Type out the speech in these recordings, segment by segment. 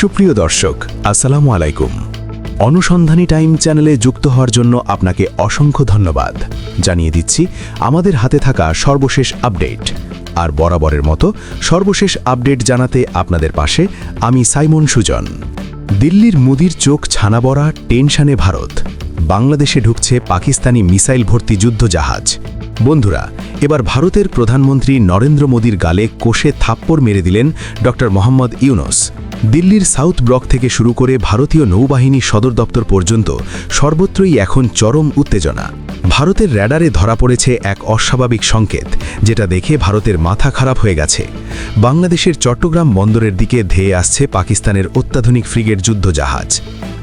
সুপ্রিয় দর্শক, আসসালামু আলাইকুম। অনুসন্ধানী টাইম চ্যানেলে যুক্ত হওয়ার জন্য আপনাকে অসংখ্য ধন্যবাদ। জানিয়ে দিচ্ছি, আমাদের হাতে থাকা সর্বশেষ আপডেট। আর বরাবরের মতো সর্বশেষ আপডেট জানাতে আপনাদের পাশে আমি সাইমন সুজন। দিল্লির মুদির চোখ ছানাবড়া টেনশানে ভারত। বাংলাদেশে ঢুকছে পাকিস্তানি মিসাইল ভর্তি যুদ্ধজাহাজ। বন্ধুরা, এবার ভারতের প্রধানমন্ত্রী নরেন্দ্র মোদীর গালে কোষে থাপ্পড় মেরে দিলেন ড মোহাম্মদ ইউনুস। দিল্লির সাউথ ব্লক থেকে শুরু করে ভারতীয় নৌবাহিনী সদর দপ্তর পর্যন্ত সর্বত্রই এখন চরম উত্তেজনা। ভারতের র্যাডারে ধরা পড়েছে এক অস্বাভাবিক সংকেত, যেটা দেখে ভারতের মাথা খারাপ হয়ে গেছে। বাংলাদেশের চট্টগ্রাম বন্দরের দিকে ধেয়ে আসছে পাকিস্তানের অত্যাধুনিক ফ্রিগেট যুদ্ধজাহাজ।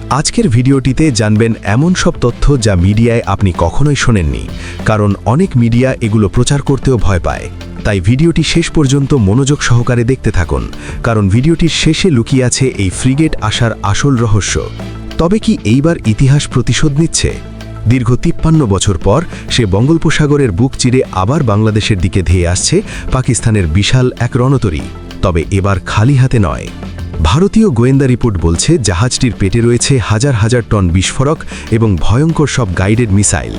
আজকের ভিডিওটিতে জানবেন এমন সব তথ্য যা মিডিয়ায় আপনি কখনোই শোনেননি, কারণ অনেক মিডিয়া এগুলো প্রচার করতেও ভয় পায়। তাই ভিডিওটি শেষ পর্যন্ত মনোযোগ সহকারে দেখতে থাকুন, কারণ ভিডিওটির শেষে লুকিয়ে আছে এই ফ্রিগেট আসার আসল রহস্য। তবে কি এইবার ইতিহাস প্রতিশোধ নিচ্ছে? দীর্ঘ তিপ্পান্ন বছর পর সে বঙ্গোপসাগরের বুক চিরে আবার বাংলাদেশের দিকে ধেয়ে আসছে পাকিস্তানের বিশাল এক রণতরী। তবে এবার খালি হাতে নয়। ভারতীয় গোয়েন্দা রিপোর্ট বলছে, জাহাজটির পেটে রয়েছে হাজার হাজার টন বিস্ফোরক এবং ভয়ঙ্কর সব গাইডেড মিসাইল।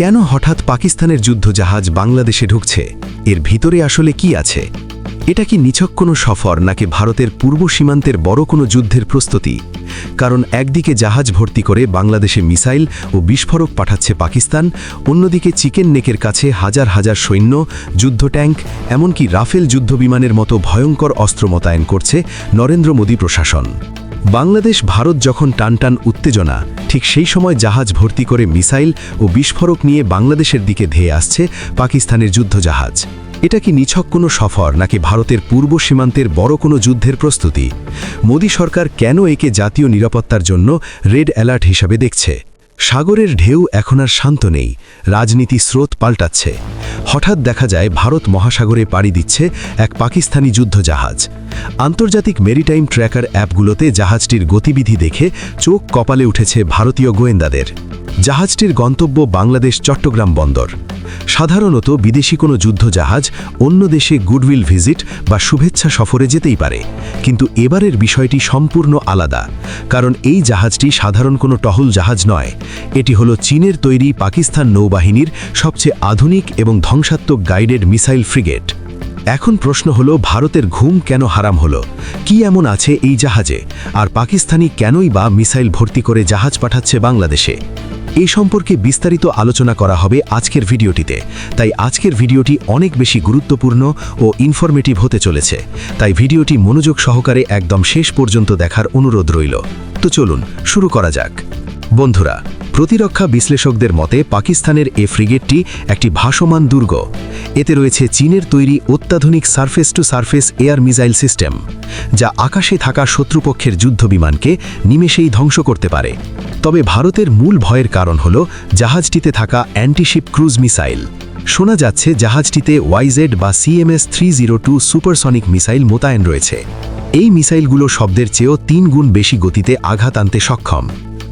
কেন হঠাৎ পাকিস্তানের যুদ্ধজাহাজ বাংলাদেশে ঢুকছে? এর ভিতরে আসলে কি আছে? এটা কি নিছক কোনো সফর, নাকি ভারতের পূর্ব সীমান্তের বড় কোনো যুদ্ধের প্রস্তুতি? কারণ একদিকে জাহাজ ভর্তি করে বাংলাদেশে মিসাইল ও বিস্ফোরক পাঠাচ্ছে পাকিস্তান, অন্যদিকে চিকেন নেকের কাছে হাজার হাজার সৈন্য, যুদ্ধ ট্যাঙ্ক, এমনকি রাফেল যুদ্ধবিমানের মতো ভয়ঙ্কর অস্ত্র মোতায়েন করছে নরেন্দ্র মোদী প্রশাসন। বাংলাদেশ ভারত যখন টানটান উত্তেজনা ঠিক সেই সময় জাহাজ ভর্তি করে মিসাইল ও বিস্ফোরক নিয়ে বাংলাদেশের দিকে ধেয়ে আসছে পাকিস্তানের যুদ্ধজাহাজ। এটা কি নিছক কোনো সফর, নাকি ভারতের পূর্ব সীমান্তের বড় কোনো যুদ্ধের প্রস্তুতি? মোদী সরকার কেন একে জাতীয় নিরাপত্তার জন্য রেড অ্যালার্ট হিসাবে দেখছে? সাগরের ঢেউ এখন আর শান্ত নেই, রাজনীতি স্রোত পাল্টাচ্ছে। হঠাৎ দেখা যায়, ভারত মহাসাগরে পাড়ি দিচ্ছে এক পাকিস্তানি যুদ্ধজাহাজ। আন্তর্জাতিক মেরিটাইম ট্র্যাকার অ্যাপগুলোতে জাহাজটির গতিবিধি দেখে চোখ কপালে উঠেছে ভারতীয় গোয়েন্দাদের। জাহাজটির গন্তব্য বাংলাদেশ চট্টগ্রাম বন্দর। সাধারণত বিদেশি কোনো যুদ্ধজাহাজ অন্য দেশে গুডউইল ভিজিট বা শুভেচ্ছা সফরে যেতেই পারে। কিন্তু এবারের বিষয়টি সম্পূর্ণ আলাদা, কারণ এই জাহাজটি সাধারণ কোনো টহল জাহাজ নয়। এটি হলো চীনের তৈরি পাকিস্তান নৌবাহিনীর সবচেয়ে আধুনিক এবং ধ্বংসাত্মক গাইডেড মিসাইল ফ্রিগেট। এখন প্রশ্ন হলো, ভারতের ঘুম কেন হারাম হলো? কি এমন আছে এই জাহাজে? আর পাকিস্তানি কেনই বা মিসাইল ভর্তি করে জাহাজ পাঠাচ্ছে বাংলাদেশে? এই সম্পর্কে বিস্তারিত আলোচনা করা হবে আজকের ভিডিওটিতে। তাই আজকের ভিডিওটি অনেক বেশি গুরুত্বপূর্ণ ও ইনফরমেটিভ হতে চলেছে। তাই ভিডিওটি মনোযোগ সহকারে একদম শেষ পর্যন্ত দেখার অনুরোধ রইল। তো চলুন, শুরু করা যাক। বন্ধুরা প্রতিরক্ষা বিশ্লেষকদের মতে, পাকিস্তানের এ ফ্রিগেটটি একটি ভাসমান দুর্গ। এতে রয়েছে চীনের তৈরি অত্যাধুনিক surface to surface air missile system, যা আকাশে থাকা শত্রুপক্ষের যুদ্ধবিমানকে নিমেষেই ধ্বংস করতে পারে। তবে ভারতের মূল ভয়ের কারণ হল জাহাজটিতে থাকা অ্যান্টিশিপ ক্রুজ মিসাইল। শোনা যাচ্ছে জাহাজটিতে ওয়াইজেড বা CMS three zero two supersonic missile মোতায়েন রয়েছে। এই মিসাইলগুলো শব্দের চেয়েও তিন গুণ বেশি গতিতে আঘাত আনতে সক্ষম।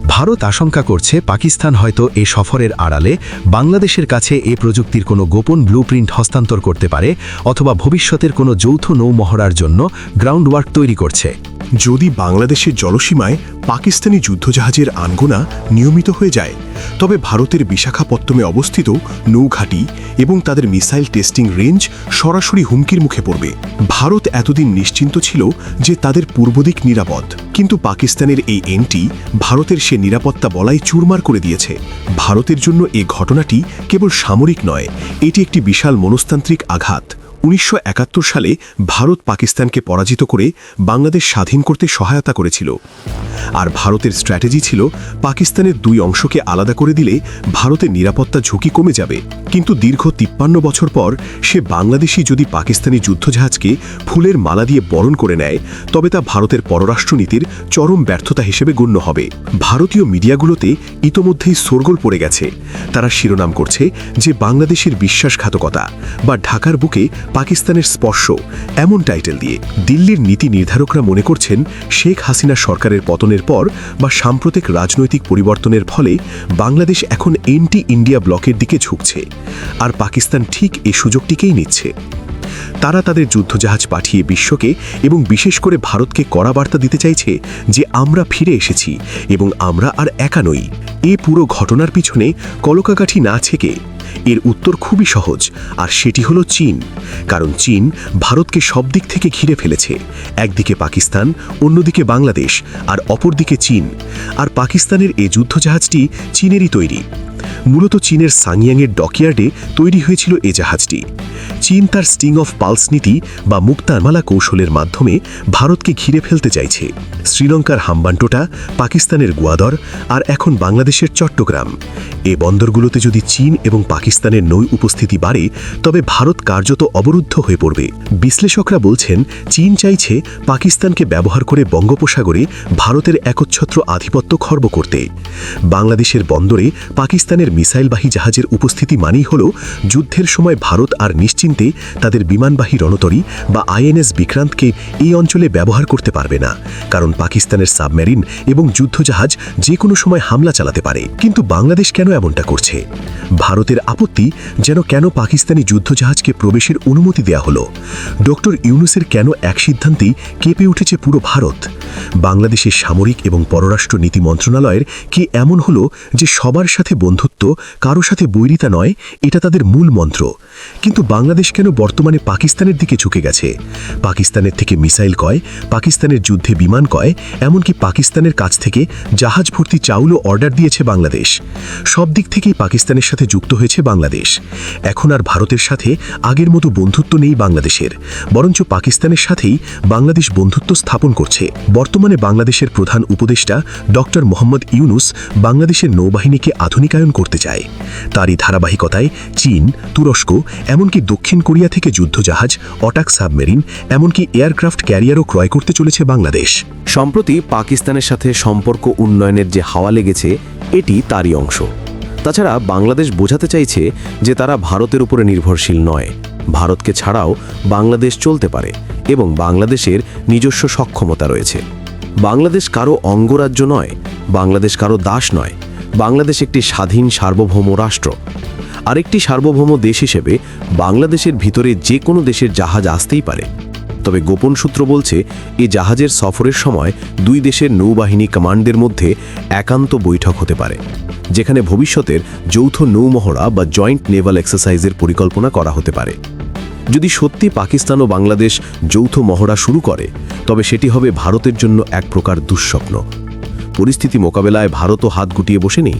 ভারত আশঙ্কা করছে পাকিস্তান হয়তো এ সফরের আড়ালে বাংলাদেশের কাছে এ প্রযুক্তির কোনো গোপন ব্লুপ্রিন্ট হস্তান্তর করতে পারে অথবা ভবিষ্যতের কোনো যৌথ নৌমহড়ার জন্য গ্রাউন্ড ওয়ার্ক তৈরি করছে। যদি বাংলাদেশের জলসীমায় পাকিস্তানি যুদ্ধজাহাজের আনগোনা নিয়মিত হয়ে যায়, তবে ভারতের বিশাখাপত্তমে অবস্থিত নৌঘাটি এবং তাদের মিসাইল টেস্টিং রেঞ্জ সরাসরি হুমকির মুখে পড়বে। ভারত এতদিন নিশ্চিন্ত ছিল যে তাদের পূর্বদিক নিরাপদ। কিন্তু পাকিস্তানের এই এনটি ভারতের সে নিরাপত্তা বলাই চুরমার করে দিয়েছে। ভারতের জন্য এ ঘটনাটি কেবল সামরিক নয়, এটি একটি বিশাল মনস্তান্ত্রিক আঘাত। উনিশশো একাত্তর সালে ভারত পাকিস্তানকে পরাজিত করে বাংলাদেশ স্বাধীন করতে সহায়তা করেছিল। আর ভারতের স্ট্র্যাটেজি ছিল পাকিস্তানের দুই অংশকে আলাদা করে দিলে ভারতের নিরাপত্তা ঝুঁকি কমে যাবে। কিন্তু দীর্ঘ তিপ্পান্ন বছর পর সে বাংলাদেশি যদি পাকিস্তানি যুদ্ধজাহাজকে ফুলের মালা দিয়ে বরণ করে নেয়, তবে তা ভারতের পররাষ্ট্রনীতির চরম ব্যর্থতা হিসেবে গণ্য হবে। ভারতীয় মিডিয়াগুলোতে ইতোমধ্যেই সোরগোল পড়ে গেছে। তারা শিরোনাম করছে যে বাংলাদেশের বিশ্বাসঘাতকতা বা ঢাকার বুকে পাকিস্তানের স্পর্শ, এমন টাইটেল দিয়ে দিল্লির নীতি নির্ধারকরা মনে করছেন শেখ হাসিনা সরকারের পতনের পর বা সাম্প্রতিক রাজনৈতিক পরিবর্তনের ফলে বাংলাদেশ এখন এন্টি ইন্ডিয়া ব্লকের দিকে ঝুঁকছে আর পাকিস্তান ঠিক এই সুযোগটিকেই নিচ্ছে। তারা তাদের যুদ্ধজাহাজ পাঠিয়ে বিশ্বকে এবং বিশেষ করে ভারতকে কড়া বার্তা দিতে চাইছে যে আমরা ফিরে এসেছি এবং আমরা আর একা নই। এ পুরো ঘটনার পিছনে কলকাকাঠি না ছেকে এর উত্তর খুবই সহজ, আর সেটি হলো চীন। কারণ চীন ভারতকে সব দিক থেকে ঘিরে ফেলেছে। একদিকে পাকিস্তান, অন্যদিকে বাংলাদেশ, আর অপরদিকে চীন। আর পাকিস্তানের এ যুদ্ধজাহাজটি চীনেরই তৈরি। মূলত চীনের সাংয়াংয়ের ডকইয়ার্ডে তৈরি হয়েছিল এ জাহাজটি। চীন তার স্টিং অফ পালস নীতি বা মুক্তারমালা কৌশলের মাধ্যমে ভারতকে ঘিরে ফেলতে চাইছে। শ্রীলঙ্কার হাম্বান্টোটা, পাকিস্তানের গুয়াদর, আর এখন বাংলাদেশের চট্টগ্রাম। এ বন্দরগুলোতে যদি চীন এবং পাকিস্তানের নৌ উপস্থিতি বাড়ে, তবে ভারত কার্যত অবরুদ্ধ হয়ে পড়বে। বিশ্লেষকরা বলছেন, চীন চাইছে পাকিস্তানকে ব্যবহার করে বঙ্গোপসাগরে ভারতের একচ্ছত্র আধিপত্য খর্ব করতে। বাংলাদেশের বন্দরে পাকিস্তানের মিসাইলবাহী জাহাজের উপস্থিতি মানেই হল, যুদ্ধের সময় ভারত আর নিশ্চিন্তে তাদের বিমানবাহী রণতরী বা আইএনএস বিক্রান্তকে এই অঞ্চলে ব্যবহার করতে পারবে না, কারণ পাকিস্তানের সাবমেরিন এবং যুদ্ধজাহাজ যে কোনো সময় হামলা চালাতে পারে। কিন্তু বাংলাদেশ কেন এমনটা করছে। ভারতের আপত্তি যেন কেন পাকিস্তানি যুদ্ধজাহাজকে প্রবেশের অনুমতি দেয়া হলো। ডক্টর ইউনুসের কেন এক সিদ্ধান্তেই কেঁপে উঠেছে পুরো ভারত? বাংলাদেশের সামরিক এবং পররাষ্ট্র নীতি মন্ত্রণালয়ের কি এমন হলো যে সবার সাথে বন্ধুত্ব, কারও সাথে বৈরিতা নয়, এটা তাদের মূল মন্ত্র? কিন্তু বাংলাদেশ কেন বর্তমানে পাকিস্তানের দিকে ঝুঁকে গেছে? পাকিস্তানের থেকে মিসাইল কয়? পাকিস্তানের যুদ্ধে বিমান কয়? এমনকি পাকিস্তানের কাছ থেকে জাহাজ ভর্তি চাউলও অর্ডার দিয়েছে বাংলাদেশ। সব দিক থেকেই পাকিস্তানের সাথে যুক্ত হয়েছে বাংলাদেশ। এখন আর ভারতের সাথে আগের মতো বন্ধুত্ব নেই বাংলাদেশের। বরঞ্চ পাকিস্তানের সাথেই বাংলাদেশ বন্ধুত্ব স্থাপন করছে। বর্তমানে বাংলাদেশের প্রধান উপদেষ্টা ডক্টর মোহাম্মদ ইউনুস বাংলাদেশের নৌবাহিনীকে আধুনিকায়ন করতে চায়। তারই ধারাবাহিকতায় চীন, তুরস্ক এমনকি দক্ষিণ কোরিয়া থেকে যুদ্ধজাহাজ, অটাক সাবমেরিন, এমনকি এয়ারক্রাফট ক্যারিয়ারও ক্রয় করতে চলেছে বাংলাদেশ। সম্প্রতি পাকিস্তানের সাথে সম্পর্ক উন্নয়নের যে হাওয়া লেগেছে, এটি তারই অংশ। তাছাড়া বাংলাদেশ বোঝাতে চাইছে যে তারা ভারতের উপরে নির্ভরশীল নয়। ভারতকে ছাড়াও বাংলাদেশ চলতে পারে এবং বাংলাদেশের নিজস্ব সক্ষমতা রয়েছে। বাংলাদেশ কারও অঙ্গরাজ্য নয়, বাংলাদেশ কারও দাস নয়। বাংলাদেশ একটি স্বাধীন সার্বভৌম রাষ্ট্র। আরেকটি সার্বভৌম দেশ হিসেবে বাংলাদেশের ভিতরে যে কোনো দেশের জাহাজ আসতেই পারে। তবে গোপন সূত্র বলছে, এ জাহাজের সফরের সময় দুই দেশের নৌবাহিনী কমান্ডের মধ্যে একান্ত বৈঠক হতে পারে, যেখানে ভবিষ্যতের যৌথ নৌমহড়া বা জয়েন্ট নেভাল এক্সারসাইজের পরিকল্পনা করা হতে পারে। যদি সত্যি পাকিস্তান ও বাংলাদেশ যৌথ মহড়া শুরু করে, তবে সেটি হবে ভারতের জন্য এক প্রকার দুঃস্বপ্ন। পরিস্থিতি মোকাবেলায় ভারতও হাত গুটিয়ে বসে নেই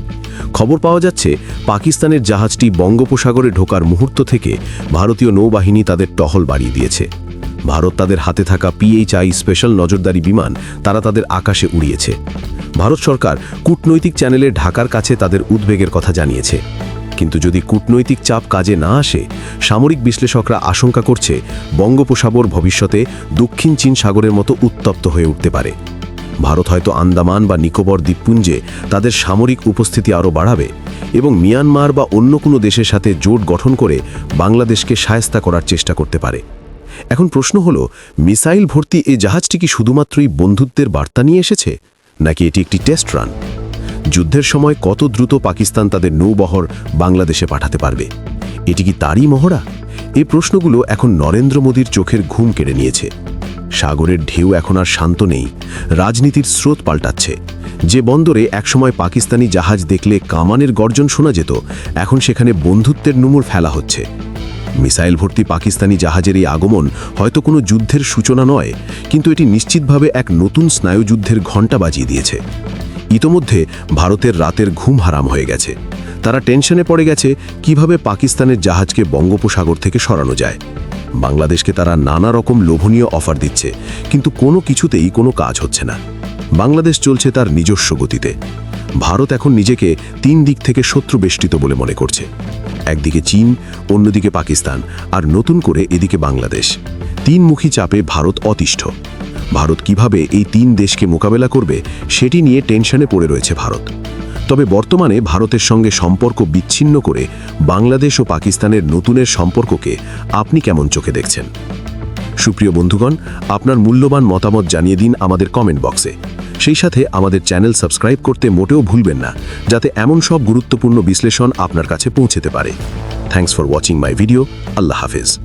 খবর পাওয়া যাচ্ছে, পাকিস্তানের জাহাজটি বঙ্গোপসাগরে ঢোকার মুহূর্ত থেকে ভারতীয় নৌবাহিনী তাদের টহল বাড়িয়ে দিয়েছে। ভারত তাদের হাতে থাকা পিএইচআই স্পেশাল নজরদারি বিমান তারা তাদের আকাশে উড়িয়েছে। ভারত সরকার কূটনৈতিক চ্যানেলে ঢাকার কাছে তাদের উদ্বেগের কথা জানিয়েছে। কিন্তু যদি কূটনৈতিক চাপ কাজে না আসে, সামরিক বিশ্লেষকরা আশঙ্কা করছে, বঙ্গোপসাগর ভবিষ্যতে দক্ষিণ চীন সাগরের মতো উত্তপ্ত হয়ে উঠতে পারে। ভারত হয়তো আন্দামান বা নিকোবর দ্বীপপুঞ্জে তাদের সামরিক উপস্থিতি আরও বাড়াবে এবং মিয়ানমার বা অন্য কোনো দেশের সাথে জোট গঠন করে বাংলাদেশকে সায়স্তা করার চেষ্টা করতে পারে। এখন প্রশ্ন হলো, মিসাইল ভর্তি এই জাহাজটি কি শুধুমাত্রই বন্ধুত্বের বার্তা নিয়ে এসেছে, নাকি এটি একটি টেস্ট রান? যুদ্ধের সময় কত দ্রুত পাকিস্তান তাদের নৌবহর বাংলাদেশে পাঠাতে পারবে? এটি কি তারই মহড়া? এই প্রশ্নগুলো এখন নরেন্দ্র মোদীর চোখের ঘুম কেড়ে নিয়েছে। সাগরের ঢেউ এখন আর শান্ত নেই। রাজনীতির স্রোত পাল্টাচ্ছে। যে বন্দরে একসময় পাকিস্তানি জাহাজ দেখলে কামানের গর্জন শোনা যেত, এখন সেখানে বন্ধুত্বের নুমুর ফেলা হচ্ছে। মিসাইল ভর্তি পাকিস্তানি জাহাজের এই আগমন হয়তো কোনো যুদ্ধের সূচনা নয়, কিন্তু এটি নিশ্চিতভাবে এক নতুন স্নায়ুযুদ্ধের ঘণ্টা বাজিয়ে দিয়েছে। ইতোমধ্যে ভারতের রাতের ঘুম হারাম হয়ে গেছে। তারা টেনশনে পড়ে গেছে, কীভাবে পাকিস্তানের জাহাজকে বঙ্গোপসাগর থেকে সরানো যায়। বাংলাদেশকে তারা নানা রকম লোভনীয় অফার দিচ্ছে, কিন্তু কোনো কিছুতেই কোনো কাজ হচ্ছে না। বাংলাদেশ চলছে তার নিজস্ব গতিতে। ভারত এখন নিজেকে তিন দিক থেকে শত্রু বেষ্টিত বলে মনে করছে। একদিকে চীন, অন্যদিকে পাকিস্তান, আর নতুন করে এদিকে বাংলাদেশ। তিনমুখী চাপে ভারত অতিষ্ঠ। ভারত কীভাবে এই তিন দেশকে মোকাবেলা করবে, সেটি নিয়ে টেনশনে পড়ে রয়েছে ভারত। তবে বর্তমানে ভারতের সঙ্গে সম্পর্ক বিচ্ছিন্ন করে বাংলাদেশ ও পাকিস্তানের নতুনের সম্পর্ককে আপনি কেমন চোখে দেখছেন? সুপ্রিয় বন্ধুগণ, আপনার মূল্যবান মতামত জানিয়ে দিন আমাদের কমেন্ট বক্সে সেই সাথে আমাদের চ্যানেল সাবস্ক্রাইব করতে মোটেও ভুলবেন না, যাতে এমন সব গুরুত্বপূর্ণ বিশ্লেষণ আপনার কাছে পৌঁছেতে পারে। Thanks for watching my video আল্লাহ হাফেজ।